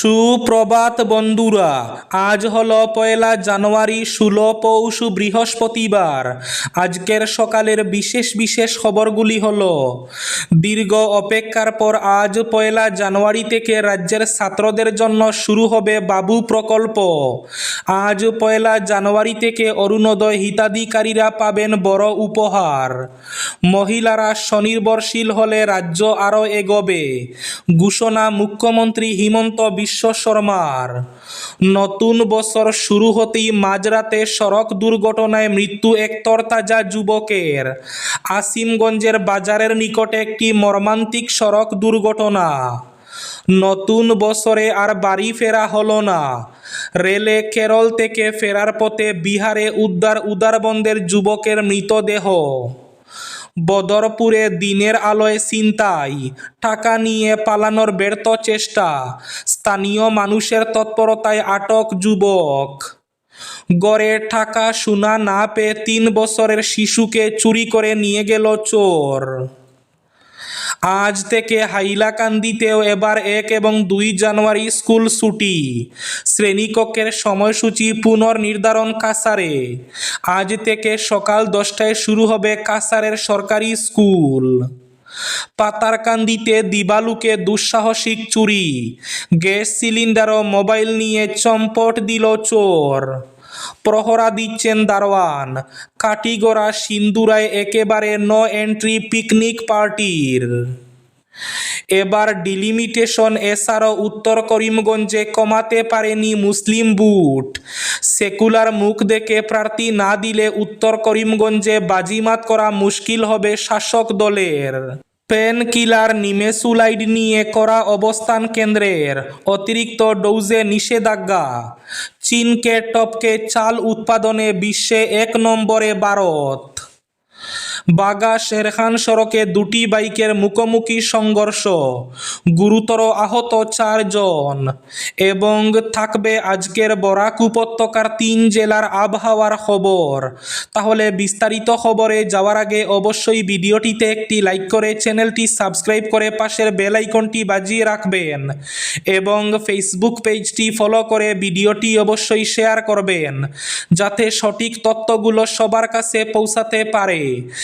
সুপ্রভাত বন্ধুরা, আজ হলো পয়লা জানুয়ারি, ষোলো পৌষ বৃহস্পতিবার। আজকের সকালের বিশেষ বিশেষ খবরগুলি হলো, দীর্ঘ অপেক্ষার পর আজ পয়লা জানুয়ারি থেকে রাজ্যের ছাত্রদের জন্য শুরু হবে বাবু প্রকল্প। আজ পয়লা জানুয়ারি থেকে অরুণোদয় হিতাধিকারীরা পাবেন বড় উপহার। মহিলারা স্বনির্ভরশীল হলে রাজ্য আরও এগোবে। ঘোষণা মুখ্যমন্ত্রী হিমন্ত বিশ্ব শর্মার। নতুন বছর শুরু হতেই মাঝরাতে সড়ক দুর্ঘটনায় মৃত্যু এক তরতাজা যুবকের। আসিমগঞ্জের বাজারের নিকটে একটি মর্মান্তিক সড়ক দুর্ঘটনা। নতুন বছরে আর বাড়ি ফেরা হলো না। রেলে কেরল থেকে ফেরার পথে বিহারে উদ্ধার উদারবন্দের যুবকের মৃতদেহ। বদরপুরে দিনের আলোয় ছিনতাই, টাকা নিয়ে পালানোর ব্যর্থ চেষ্টা, স্থানীয় মানুষের তৎপরতায় আটক যুবক। গড়ে টাকা সোনা না পেয়ে তিন বছরের শিশুকে চুরি করে নিয়ে গেল চোর। আজ থেকে হাইলাকান্দিতেও এবার এক এবং দুই জানুয়ারি স্কুল ছুটি। শ্রেণীকক্ষের সময়সূচি পুনর্নির্ধারণ কাসারে আজ থেকে সকাল দশটায় শুরু হবে কাসারের সরকারি স্কুল। পাতারকান্দিতে দিবালুকে দুঃসাহসিক চুরি। গ্যাস সিলিন্ডার ও মোবাইল নিয়ে চম্পট দিল চোর। প্রহরা দিচ্ছেন দারোয়ান। কাটিগড়া সিন্দুরায় একেবারে নো এন্ট্রি পিকনিক পার্টির এবার ডিলিমিটেশন এছাড়াও উত্তর করিমগঞ্জে কমাতে পারেনি মুসলিম বুট। সেকুলার মুখ দেখে প্রার্থী না দিলে উত্তর করিমগঞ্জে বাজিমাত করা মুশকিল হবে শাসক দলের। পেন কিলার নিমেসুলাইড নিয়ে করা অবস্থান কেন্দ্রের। অতিরিক্ত ডোজে নিষেধাজ্ঞা। চীনকে টপকে চাল উৎপাদনে বিশ্বে এক নম্বরে ভারত। বাগা শেরখান সড়কে দুটি বাইকের মুখোমুখি সংঘর্ষ। গুরুতর আহত চারজন। এবং থাকবে আজকের বরাক উপত্যকার তিন জেলার আবহাওয়ার খবর। তাহলে বিস্তারিত খবরে যাওয়ার আগে অবশ্যই ভিডিওটিতে একটি লাইক করে চ্যানেলটি সাবস্ক্রাইব করে পাশের বেল আইকনটি বাজিয়ে রাখবেন। এবং ফেসবুক পেজটি ফলো করে ভিডিওটি অবশ্যই শেয়ার করবেন। যাতে সঠিক তথ্যগুলো সবার কাছে পৌঁছাতে পারে।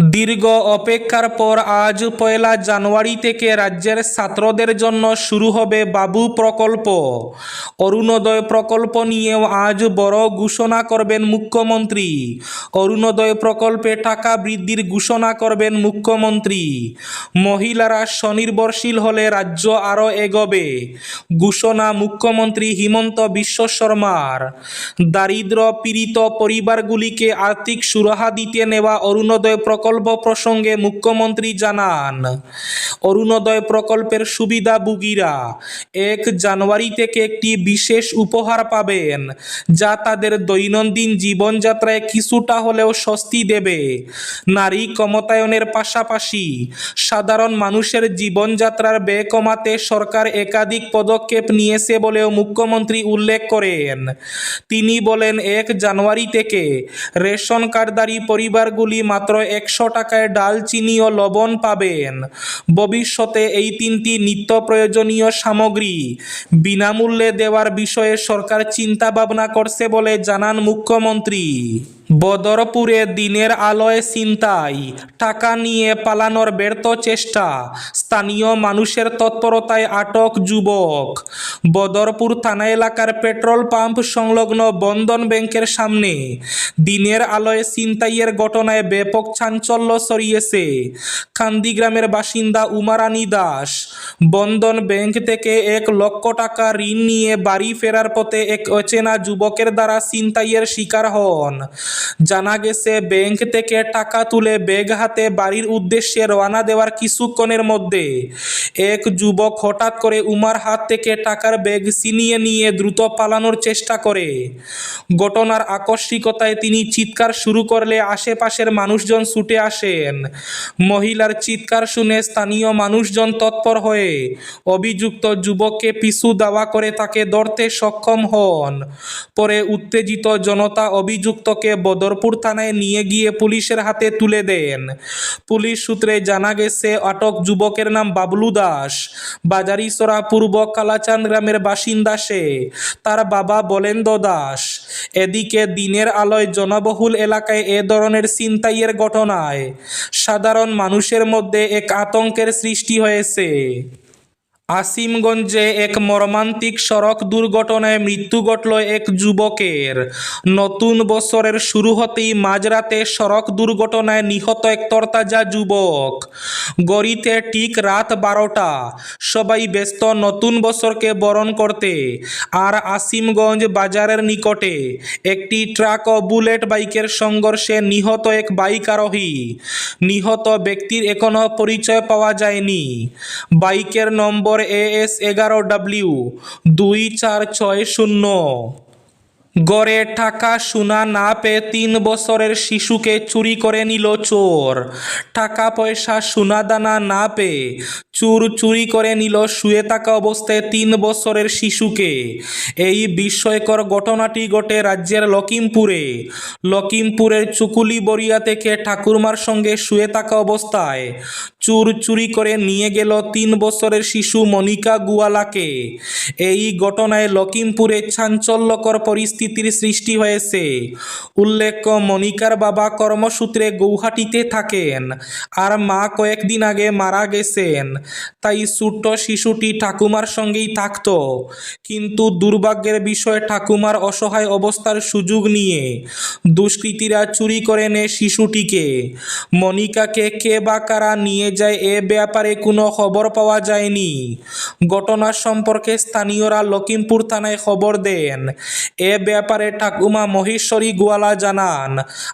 দীর্ঘ অপেক্ষার পর আজ পয়লা জানুয়ারি থেকে রাজ্যের ছাত্রদের জন্য শুরু হবে বাবু প্রকল্প। অরুণোদয় প্রকল্প নিয়েও আজ বড় ঘোষণা করবেন মুখ্যমন্ত্রী। অরুণোদয় প্রকল্পে টাকা বৃদ্ধির ঘোষণা করবেন মুখ্যমন্ত্রী। মহিলারা স্বনির্ভরশীল হলে রাজ্য আরও এগোবে। ঘোষণা মুখ্যমন্ত্রী হিমন্ত বিশ্ব শর্মার। দারিদ্র পীড়িত পরিবারগুলিকে আর্থিক সুরাহা দিতে নেওয়া অরুণোদয় প্রকল্প প্রসঙ্গে মুখ্যমন্ত্রী জানান, অরুণোদয় প্রকল্পের সুবিধা সুবিধাভোগীরা এক জানুয়ারি থেকে একটি বিশেষ উপহার পাবেন, যা তাদের দৈনন্দিন জীবনযাত্রায় কিছুটা হলেও স্বস্তি দেবে। নারী ক্ষমতায়নের পাশাপাশি সাধারণ মানুষের জীবনযাত্রার ব্যয় কমাতে সরকার একাধিক পদক্ষেপ নিয়েছে বলেও মুখ্যমন্ত্রী উল্লেখ করেন। তিনি বলেন, এক জানুয়ারি থেকে রেশন কার্ডধারী পরিবারগুলি মাত্র একশো টাকায় ডাল, চিনি ও লবণ পাবেন। ভবিষ্যতে এই তিনটি নিত্য প্রয়োজনীয় সামগ্রী বিনামূল্যে দেওয়ার বিষয়ে সরকার চিন্তা ভাবনা করছে বলে জানান মুখ্যমন্ত্রী। বদরপুরে দিনের আলোয় ছিনতাই, টাকা নিয়ে পালানোর ব্যর্থ চেষ্টা, স্থানীয় মানুষের তৎপরতায় আটক যুবক। বদরপুর থানা এলাকার পেট্রোল পাম্প সংলগ্ন বন্ধন ব্যাংকের সামনে দিনের আলোয় ছিনতাইয়ের ঘটনায় ব্যাপক চাঞ্চল্য ছড়িয়েছে। কান্দি গ্রামের বাসিন্দা উমারানী দাস, বন্ধন ব্যাংক থেকে এক লক্ষ টাকা ঋণ নিয়ে বাড়ি ফেরার পথে এক অচেনা যুবকের দ্বারা ছিনতাইয়ের শিকার হন। জানা গেছে, ব্যাংক থেকে টাকা তুলে ব্যাগ হাতে বাড়ির উদ্দেশ্যে রওনা দেওয়ার কিছুক্ষণের মধ্যে এক যুবক হঠাৎ করে উমার হাত থেকে টাকার ব্যাগ ছিনিয়ে নিয়ে দ্রুত পালানোর চেষ্টা করে। ঘটনার আকস্মিকতায় তিনি চিৎকার শুরু করলে আশেপাশের মানুষজন ছুটে আসেন। মহিলার চিৎকার শুনে স্থানীয় মানুষজন তৎপর হয়ে অভিযুক্ত যুবককে পিছু দাওয়া করে তাকে ধরতে সক্ষম হন। পরে উত্তেজিত জনতা অভিযুক্তকে বদরপুর থানায় নিয়ে গিয়ে পুলিশের হাতে তুলে দেন। পুলিশ সূত্রে জানা গেছে, আটক যুবকের নাম বাবলু দাস। বাজারিসরা পূর্ব কালাচাঁদ গ্রামের বাসিন্দা সে। তার বাবা বলেন্দ্র দাস। এদিকে দিনের আলোয় জনবহুল এলাকায় এ ধরনের ছিনতাইয়ের ঘটনায় সাধারণ মানুষের মধ্যে এক আতঙ্কের সৃষ্টি হয়েছে। আসিমগঞ্জে এক মর্মান্তিক সড়ক দুর্ঘটনায় মৃত্যু ঘটল এক যুবকের। নতুন বছরের শুরু হতেই মাঝরাতে সড়ক দুর্ঘটনায় নিহত এক তরতাজা যুবক। গড়িতে ঠিক রাত বারোটা। সবাই ব্যস্ত নতুন বছরকে বরণ করতে। আর আসিমগঞ্জ বাজারের নিকটে একটি ট্রাক ও বুলেট বাইকের সংঘর্ষে নিহত এক বাইক আরোহী। নিহত ব্যক্তির এখনও পরিচয় পাওয়া যায়নি। বাইকের নম্বর এ এস এগারো ডাব্লিউ দুই চার ছয় শূন্য। গড়ে টাকা সোনা না পেয়ে তিন বছরের শিশুকে চুরি করে নিল চোর। টাকা পয়সা, সোনা দানা না পেয়ে চুর চুরি করে নিল শুয়ে থাকা অবস্থায় তিন বছরের শিশুকে। এই বিস্ময়কর ঘটনাটি ঘটে রাজ্যের লকিমপুরে লকিমপুরের চুকুলি বরিয়া থেকে ঠাকুরমার সঙ্গে শুয়ে থাকা অবস্থায় চুর চুরি করে নিয়ে গেল তিন বছরের শিশু মনিকা গুয়ালাকে। এই ঘটনায় লকিমপুরে চাঞ্চল্যকর পরিস্থিতির সৃষ্টি হয়েছে। উল্লেখ্য মনিকার বাবা কর্মসূত্রে গৌহাটিতে থাকেন আর মা কয়েকদিন আগে মারা গেছেন। তাই ছোট্ট শিশুটি ঠাকুমার সঙ্গেই থাকত। কিন্তু দুর্ভাগ্যের বিষয়, ঠাকুমার অসহায় অবস্থার সুযোগ নিয়ে দুষ্কৃতীরা চুরি করে নেয় শিশুটিকে। মনিকাকে কে বা কারা নিয়ে যায় এ ব্যাপারে কোনো খবর পাওয়া যায়নি। ঘটনা সম্পর্কে স্থানীয়রা লখিমপুর থানায় খবর দেন। এ ব্যাপারে ঠাকুমা মহেশ্বরী গোয়ালা জানান,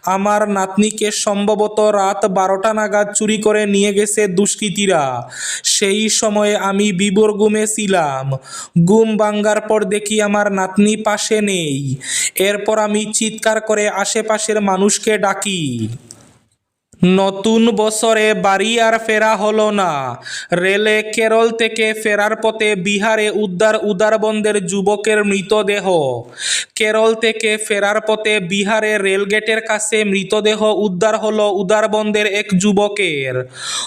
আমার নাতনিকে সম্ভবত রাত বারোটা নাগাদ চুরি করে নিয়ে গেছে দুষ্কৃতীরা। সেই সময়ে আমি বিবর গুমে ছিলাম। গুম ভাঙ্গার পর দেখি আমার নাতনি পাশে নেই। এরপর আমি চিৎকার করে আশেপাশের মানুষকে ডাকি। নতুন বছরে বাড়ি আর ফেরা হলো না। রেলে কেরল থেকে ফেরার পথে বিহারে উদ্ধার উদারবন্দের যুবকের মৃতদেহ। কেরল থেকে ফেরার পথে বিহারে রেলগেটের কাছে মৃতদেহ উদ্ধার হলো উদারবন্দের এক যুবকের।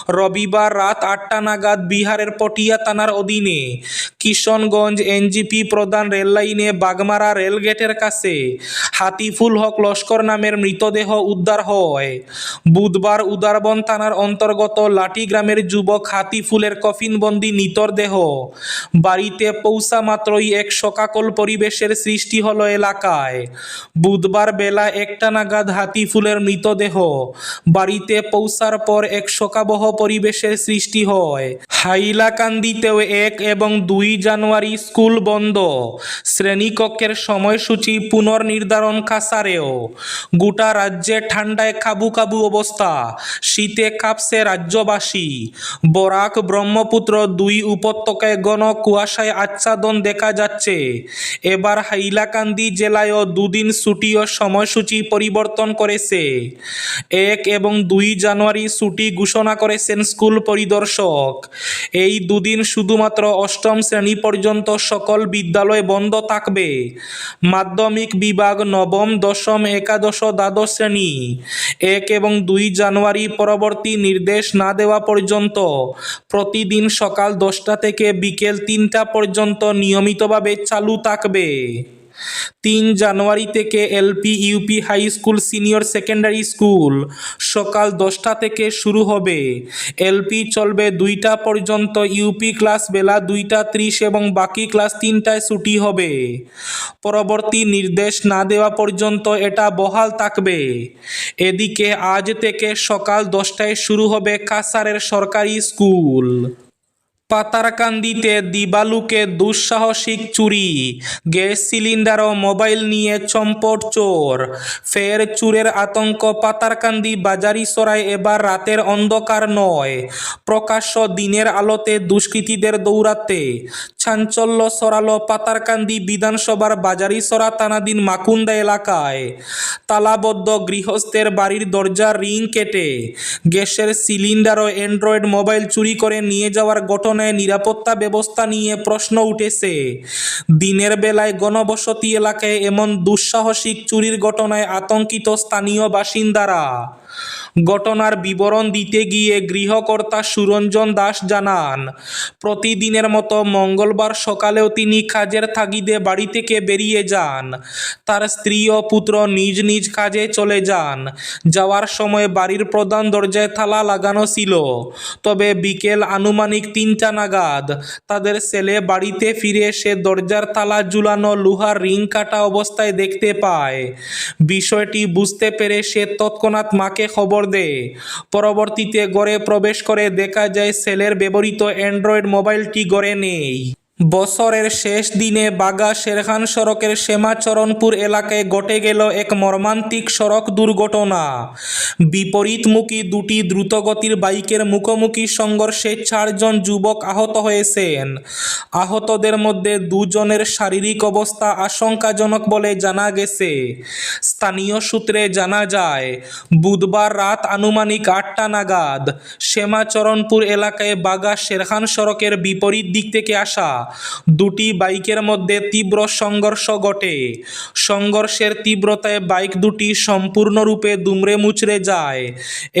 রবিবার রাত আটটা নাগাদ বিহারের পটিয়া থানার অধীনে কিশনগঞ্জ এনজিপি প্রধান রেললাইনে বাগমারা রেলগেটের কাছে হাতিফুল হক লস্কর নামের মৃতদেহ উদ্ধার হয়। বুধবার উদারবন থানার অন্তর্গত লাটি গ্রামের যুবক হাতিফুলের কফিনবন্দি নিতর দেহ। বাড়িতে পৌঁছা মাত্রই এক শোকাকল পরিবেশের সৃষ্টি হলো এলাকায়। বুধবার বেলা একটা নাগাদ হাতিফুলের মৃতদেহ। বাড়িতে পৌঁছার পর এক শোকাবহ পরিবেশের সৃষ্টি হয়। হাইলাকান্দিতেও এক এবং দুই জানুয়ারি স্কুল বন্ধ। শ্রেণীকক্ষের সময়সূচি পুনর্নির্ধারণ কাসারেও গোটা রাজ্যে ঠান্ডায় কাবু কাবু অবস্থা। শীতে কাঁপছে রাজ্যবাসী। বরাক ব্রহ্মপুত্র দুই উপত্যকায় ঘন কুয়াশায় আচ্ছাদন দেখা যাচ্ছে। এবার হাইলাকান্দি জেলায়ও দুদিন ছুটি ও সময়সূচি পরিবর্তন করেছে। এক এবং দুই জানুয়ারি ছুটি ঘোষণা করেছেন স্কুল পরিদর্শক। এই দুদিন শুধুমাত্র অষ্টম শ্রেণি পর্যন্ত সকল বিদ্যালয় বন্ধ থাকবে। মাধ্যমিক বিভাগ নবম, দশম, একাদশ, দ্বাদশ শ্রেণি। এক এবং দুই জানুয়ারি পরবর্তী নির্দেশ না দেওয়া পর্যন্ত প্রতিদিন সকাল দশটা থেকে বিকেল তিনটা পর্যন্ত নিয়মিতভাবে চালু থাকবে। তিন জানুয়ারি থেকে LP, UP high school, senior secondary school. সকাল দশটা থেকে শুরু হবে। এলপি চলবে দুইটা পর্যন্ত, ইউপি ক্লাস বেলা দুইটা ত্রিশ এবং বাকি ক্লাস তিনটায় ছুটি হবে। পরবর্তী নির্দেশ না দেওয়া পর্যন্ত এটা বহাল থাকবে। এদিকে আজ থেকে সকাল দশটায় শুরু হবে কাসারের সরকারি স্কুল। পাতারকান্দিতে দিবালুকে দুঃসাহসিক চুরি, গ্যাস সিলিন্ডার ও মোবাইল নিয়ে চম্পট চোর। ফের চুরের আতঙ্ক পাতারকান্দি বাজারি সরাই এবার রাতের অন্ধকার নয়। প্রকাশ্য দিনের আলোতে দুষ্কৃতীদের দৌড়াতে চাঞ্চল্য সরালো পাতারকান্দি বিধানসভার বাজারিসরা তানাদিন মাকুন্দা এলাকায়। তালাবদ্ধ গৃহস্থের বাড়ির দরজার রিং কেটে, গ্যাসের সিলিন্ডার ও অ্যান্ড্রয়েড মোবাইল চুরি করে নিয়ে যাওয়ার ঘটনায় ঘটনায় নিরাপত্তা ব্যবস্থা নিয়ে প্রশ্ন উঠেছে। দিনের বেলায় গণবসতি এলাকায় এমন দুঃসাহসিক চুরির ঘটনায় আতঙ্কিত স্থানীয় বাসিন্দারা। ঘটনার বিবরণ দিতে গিয়ে গৃহকর্তা সুরঞ্জন দাস জানান, প্রতিদিনের মতো মঙ্গলবার সকালেও তিনি কাজের তাগিদে বাড়ি থেকে বেরিয়ে যান। তার স্ত্রী ও পুত্র নিজ নিজ কাজে চলে যান। যাওয়ার সময় বাড়ির প্রধান দরজায় থালা লাগানো ছিল। তবে বিকেল আনুমানিক তিনটা নাগাদ তাদের ছেলে বাড়িতে ফিরে এসে দরজার তালা ঝুলানো লোহার রিং কাটা অবস্থায় দেখতে পায়। বিষয়টি বুঝতে পেরে সে তৎক্ষণাৎ মাকে খবর দেয় পরবর্তীতে গড়ে প্রবেশ করে দেখা যায় সেলের ব্যবহৃত অ্যান্ড্রয়েড মোবাইলটি গড়ে নেই। বছরের শেষ দিনে বাগা শেরখান সড়কের শ্যামাচরণপুর এলাকায় ঘটে গেল এক মর্মান্তিক সড়ক দুর্ঘটনা। বিপরীতমুখী দুটি দ্রুতগতির বাইকের মুখোমুখি সংঘর্ষে চারজন যুবক আহত হয়েছেন। আহতদের মধ্যে দুজনের শারীরিক অবস্থা আশঙ্কাজনক বলে জানা গেছে। স্থানীয় সূত্রে জানা যায়, বুধবার রাত আনুমানিক আটটা নাগাদ শ্যামাচরণপুর এলাকায় বাগা শেরখান সড়কের বিপরীত দিক থেকে আসা দুটি বাইকের মধ্যে তীব্র সংঘর্ষ ঘটে। সংঘর্ষের তীব্রতায় বাইক দুটি সম্পূর্ণরূপে দুমড়ে মুচড়ে যায়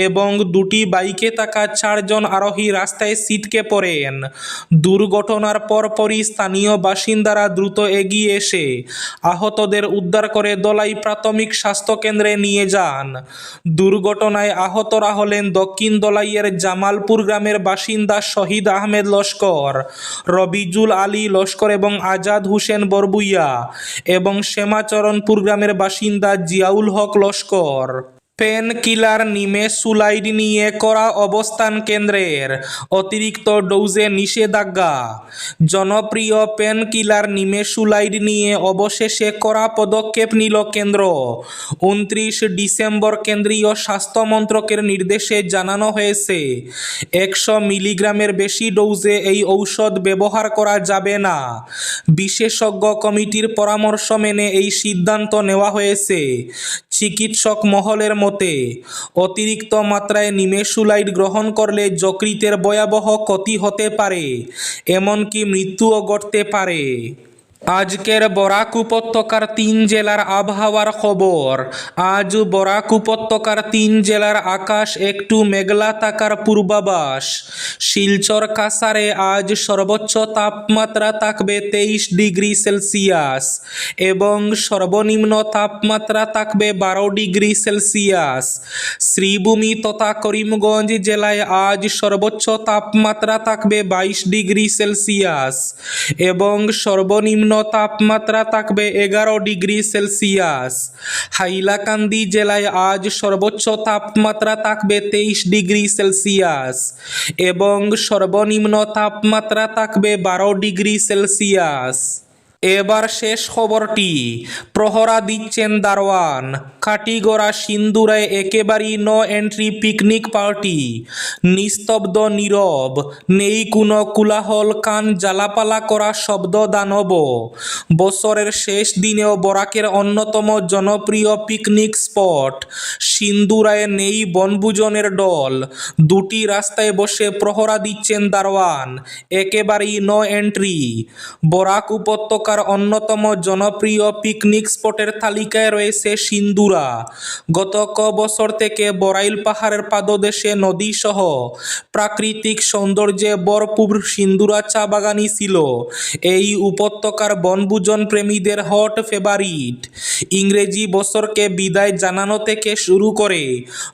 এবং দুটি বাইকে থাকা চারজন আরোহী রাস্তায় সিটকে পড়েন। দুর্ঘটনার পরপরই স্থানীয় বাসিন্দারা দ্রুত এগিয়ে এসে আহতদের উদ্ধার করে দলাই প্রাথমিক স্বাস্থ্যকেন্দ্রে নিয়ে যান। দুর্ঘটনায় আহতরা হলেন দক্ষিণ দলাইয়ের জামালপুর গ্রামের বাসিন্দা শহীদ আহমেদ লস্কর, রবিজুল আলী লস্কর এবং আজাদ হুসেন বরবুইয়া এবং শ্যামাচরণপুর গ্রামের বাসিন্দা জিয়াউল হক লস্কর। পেন কিলার নিমে সুলাইড নিয়ে করা অবস্থান কেন্দ্রের অতিরিক্ত ডোজে নিষেধাজ্ঞা। জনপ্রিয় পেন কিলার নিমে সুলাইড নিয়ে অবশেষে করা পদক্ষেপ নিল কেন্দ্র। উনত্রিশ ডিসেম্বর কেন্দ্রীয় স্বাস্থ্য মন্ত্রকের নির্দেশে জানানো হয়েছে, একশো মিলিগ্রামের বেশি ডোজে এই ঔষধ ব্যবহার করা যাবে না। বিশেষজ্ঞ কমিটির পরামর্শ মেনে এই সিদ্ধান্ত নেওয়া হয়েছে। চিকিৎসক মহলের মতে অতিরিক্ত মাত্রায় নিমেশুলাইট গ্রহণ করলে যকৃতের ভয়াবহ ক্ষতি হতে পারে, এমনকি মৃত্যুও ঘটতে পারে। আজকের বরাক উপত্যকার তিন জেলার আবহাওয়ার খবর। আজ বরাক উপত্যকার তিন জেলার আকাশ একটু মেঘলা থাকার পূর্বাভাস। শিলচর কাসারে আজ সর্বোচ্চ তাপমাত্রা থাকবে তেইশ ডিগ্রি সেলসিয়াস এবং সর্বনিম্ন তাপমাত্রা থাকবে বারো ডিগ্রি সেলসিয়াস। শ্রীভূমি তথা করিমগঞ্জ জেলায় আজ সর্বোচ্চ তাপমাত্রা থাকবে বাইশ ডিগ্রি সেলসিয়াস এবং সর্বনিম্ন তাপমাত্রা থাকবে এগারো ডিগ্রি সেলসিয়াস। হাইলাকান্দি জেলায় আজ সর্বোচ্চ তাপমাত্রা থাকবে তেইশ ডিগ্রি সেলসিয়াস এবং সর্বনিম্ন তাপমাত্রা থাকবে বারো ডিগ্রি সেলসিয়াস। এবার শেষ খবরটি, প্রহরা দিচ্ছেন দারওয়ান কাটিগড়া সিন্দুরায় একেবারেই নো এন্ট্রি পিকনিক পার্টি। নিস্তব্ধ, নীরব, নেই কোনো কুলাহল, কান জ্বালাপালা করা শব্দ দানব। বছরের শেষ দিনেও বরাকের অন্যতম জনপ্রিয় পিকনিক স্পট সিন্দুরায় নেই বনভোজনের দল দুটি রাস্তায় বসে প্রহরা দিচ্ছেন দারোয়ান। একেবারেই নো এন্ট্রি বরাক উপত্যকার অন্যতম জনপ্রিয় পিকনিক স্পটের তালিকায় রয়েছে সিন্দুরা। গত ক বছর থেকে বরাইল পাহাড়ের পাদদেশে নদী সহ প্রাকৃতিক সৌন্দর্যে ভরপুর সিন্দুরা চা বাগানই ছিল। এই উপত্যকার বনভোজন প্রেমীদের হট ফেভারিট ইংরেজি বছরকে বিদায় জানানো থেকে শুরু করে।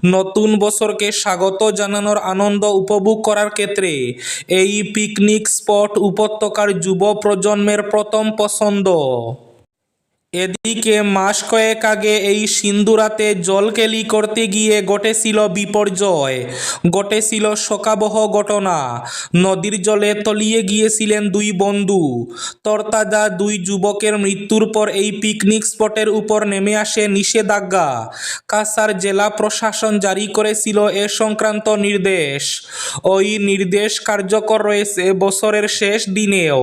নতুন বছরকে স্বাগত জানানোর আনন্দ উপভোগ করার ক্ষেত্রে এই পিকনিক স্পট উপত্যকার যুব প্রজন্মের প্রথম পছন্দ। এদিকে মাস কয়েক আগে এই সিন্দুরাতে জলকেলি করতে গিয়ে ঘটেছিল বিপর্যয় ঘটেছিল শোকাবহ ঘটনা। নদীর জলে তলিয়ে গিয়েছিলেন দুই বন্ধু। তরতাজা দুই যুবকের মৃত্যুর পর এই পিকনিক স্পটের উপর নেমে আসে নিষেধাজ্ঞা। কাসার জেলা প্রশাসন জারি করেছিল এ সংক্রান্ত নির্দেশ। ওই নির্দেশ কার্যকর রয়েছে বছরের শেষ দিনেও।